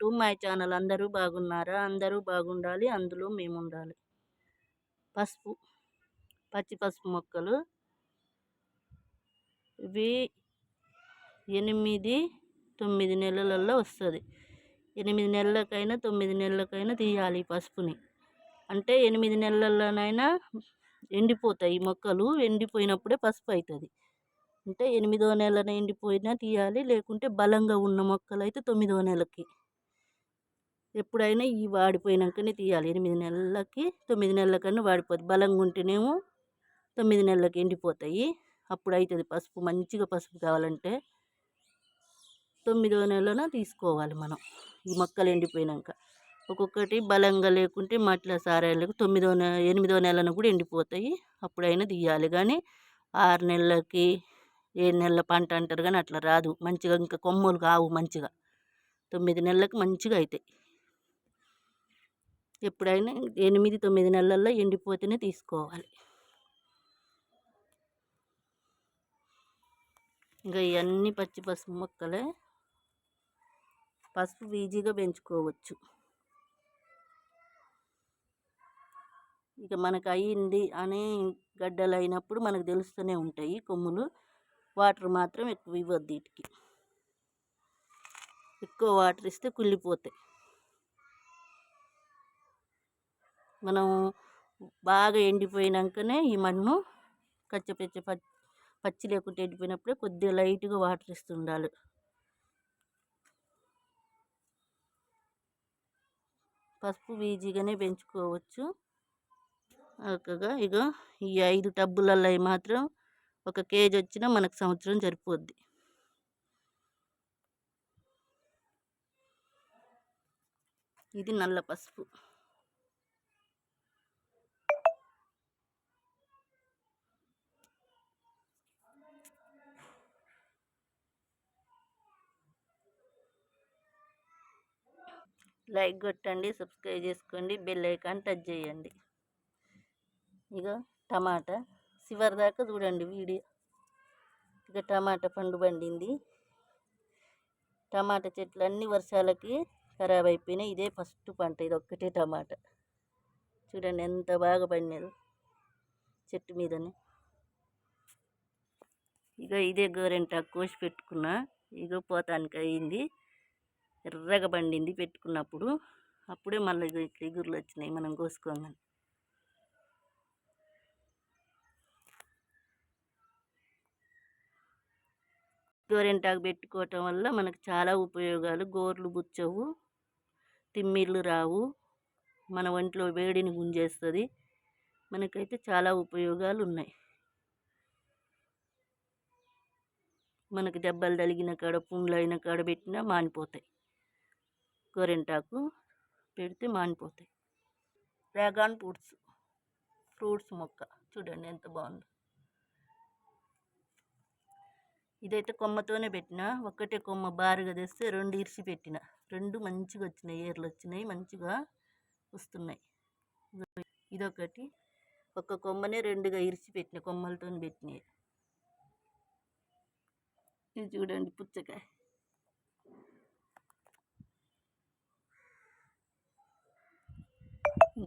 To my channel అందరూ బాగున్నారా? అందరూ బాగుండాలి అందులో మేము ఉండాలి పసుపు పచ్చి పసుపు మొక్కలు. ఇవి ఎనిమిది తొమ్మిది నెలలలో వస్తుంది. ఎనిమిది నెలలకైనా తొమ్మిది నెలలకైనా తీయాలి పసుపుని. అంటే ఎనిమిది నెలల్లోనైనా ఎండిపోతాయి మొక్కలు ఎండిపోయినప్పుడే పసుపు అవుతుంది అంటే ఎనిమిదో నెలన ఎండిపోయినా తీయాలి లేకుంటే బలంగా ఉన్న మొక్కలు అయితే తొమ్మిదో నెలకి. ఎప్పుడైనా ఈ వాడిపోయినాకనే తీయాలి. ఎనిమిది నెలలకి తొమ్మిది నెలలకన్నా వాడిపోతుంది బలంగా ఉంటేనేమో తొమ్మిది నెలలకి ఎండిపోతాయి. అప్పుడు అవుతుంది పసుపు. మంచిగా పసుపు కావాలంటే తొమ్మిదో నెలన తీసుకోవాలి మనం. ఈ మొక్కలు ఎండిపోయినాక. ఒక్కొక్కటి బలంగా లేకుంటే మట్ల సారాలకు తొమ్మిదో నె ఎనిమిదో నెలన కూడా ఎండిపోతాయి. అప్పుడైనా తీయాలి. కానీ ఆరు నెలలకి ఏడు నెలల పంట అంటారు కానీ అట్లా రాదు. మంచిగా ఇంకా కొమ్మలు కావు మంచిగా. తొమ్మిది నెలలకు మంచిగా అవుతాయి ఎప్పుడైనా ఎనిమిది తొమ్మిది నెలల్లో ఎండిపోతేనే తీసుకోవాలి. ఇంకా ఇవన్నీ పచ్చి పసుపు మొక్కలే. పసుపు ఈజీగా పెంచుకోవచ్చు. ఇక మనకు అయ్యింది అనే గడ్డలు అయినప్పుడు మనకు తెలుస్తూనే ఉంటాయి కొమ్ములు. వాటర్ మాత్రం ఎక్కువ ఇవ్వద్దు వీటికి. ఎక్కువ వాటర్ ఇస్తే కుళ్ళిపోతాయి. మనం బాగా ఎండిపోయినాకనే ఈ మన్ను కచ్చపెచ్చ పచ్చి లేకుంటే ఎండిపోయినప్పుడే కొద్దిగా లైట్గా వాటర్ ఇస్తుండాలి. పసుపు ఈజీగానే పెంచుకోవచ్చు. చక్కగా ఇక ఈ ఐదు టబ్బులలో మాత్రం ఒక కేజీ వచ్చినా మనకు సంవత్సరం సరిపోద్ది. ఇది నల్ల పసుపు. లైక్ కొట్టండి సబ్స్క్రైబ్ చేసుకోండి బెల్ ఐకాన్ టచ్ చేయండి. ఇక టమాటా చివరి దాకా చూడండి వీడియో. ఇక టమాటా పండు పండింది. టమాటా చెట్లు అన్ని వర్షాలకి ఖరాబ్ అయిపోయినాయి. ఇదే ఫస్ట్ పంట ఇది ఒక్కటే టమాటా. చూడండి ఎంత బాగా పండినది చెట్టు మీదనే. ఇక ఇదే గోరెంటాకు కోసి పెట్టుకున్నా. ఇగో పోతానికి అయింది. ఎర్రగా పండింది పెట్టుకున్నప్పుడు అప్పుడే మళ్ళీ ఎగురులు వచ్చినాయి మనం కోసుకోగానే. గోరెంటాకు పెట్టుకోవటం వల్ల మనకు చాలా ఉపయోగాలు. గోర్లు బుచ్చవు తిమ్మిళ్ళు రావు మన ఒంట్లో వేడిని గుంజేస్తుంది. మనకైతే చాలా ఉపయోగాలు ఉన్నాయి. మనకు దెబ్బలు తలిగిన కాడ పుండ్లు అయిన కాడ పెట్టినా మానిపోతాయి. గోరింటాకు పెడితే మానిపోతాయి. డ్రాగన్ ఫ్రూట్స్ ఫ్రూట్స్ మొక్క. చూడండి ఎంత బాగుందో. ఇదైతే కొమ్మతోనే పెట్టిన. ఒక్కటే కొమ్మ బారుగా తెస్తే రెండు ఇరిసి పెట్టిన. రెండు మంచిగా వచ్చినాయి. ఏర్లు వచ్చినాయి. మంచిగా వస్తున్నాయి. ఇదొకటి. ఒక కొమ్మనే రెండుగా ఇరిచి పెట్టిన. కొమ్మలతో పెట్టినాయి. ఇది చూడండి పుచ్చకాయ.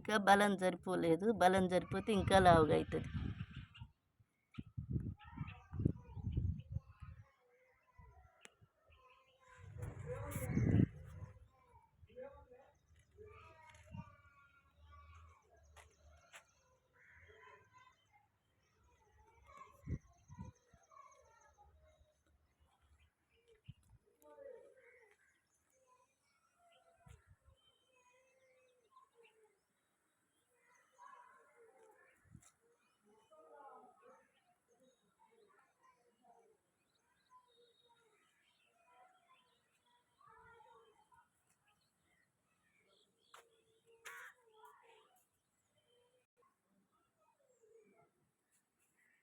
ఇంకా బలం సరిపోలేదు బలం సరిపోతే ఇంకా లావుగా అవుతుంది